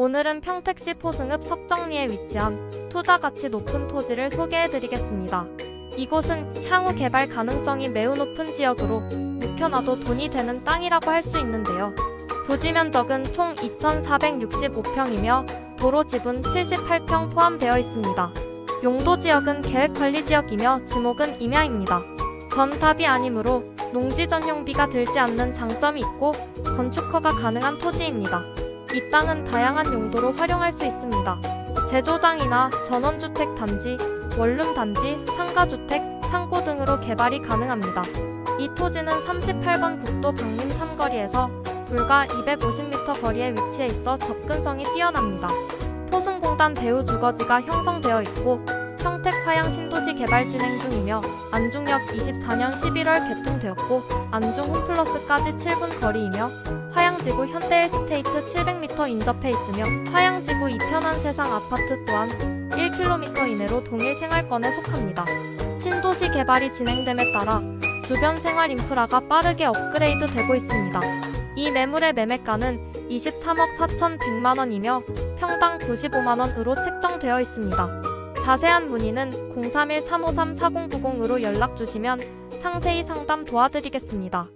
오늘은 평택시 포승읍 석정리에 위치한 투자 가치 높은 토지를 소개해드리겠습니다. 이곳은 향후 개발 가능성이 매우 높은 지역으로 묵혀놔도 돈이 되는 땅이라고 할 수 있는데요. 부지 면적은 총 2,465평이며 도로 지분 78평 포함되어 있습니다. 용도 지역은 계획관리 지역이며 지목은 임야입니다. 전탑이 아니므로 농지 전용비가 들지 않는 장점이 있고 건축허가 가능한 토지입니다. 이 땅은 다양한 용도로 활용할 수 있습니다. 제조장이나 전원주택 단지, 원룸 단지, 상가주택, 창고 등으로 개발이 가능합니다. 이 토지는 38번 국도 강림 삼거리에서 불과 250m 거리에 위치해 있어 접근성이 뛰어납니다. 포승공단 배후 주거지가 형성되어 있고 평택 화양 신도시 개발 진행 중이며 안중역 24년 11월 개통되었고 안중 홈플러스까지 7분 거리이며 화양지구 현대일스테이트 700m 인접해 있으며 화양지구 이편한 세상 아파트 또한 1km 이내로 동일 생활권에 속합니다. 신도시 개발이 진행됨에 따라 주변 생활 인프라가 빠르게 업그레이드 되고 있습니다. 이 매물의 매매가는 23억 4,100만 원이며 평당 95만 원으로 책정되어 있습니다. 자세한 문의는 031-353-4090으로 연락 주시면 상세히 상담 도와드리겠습니다.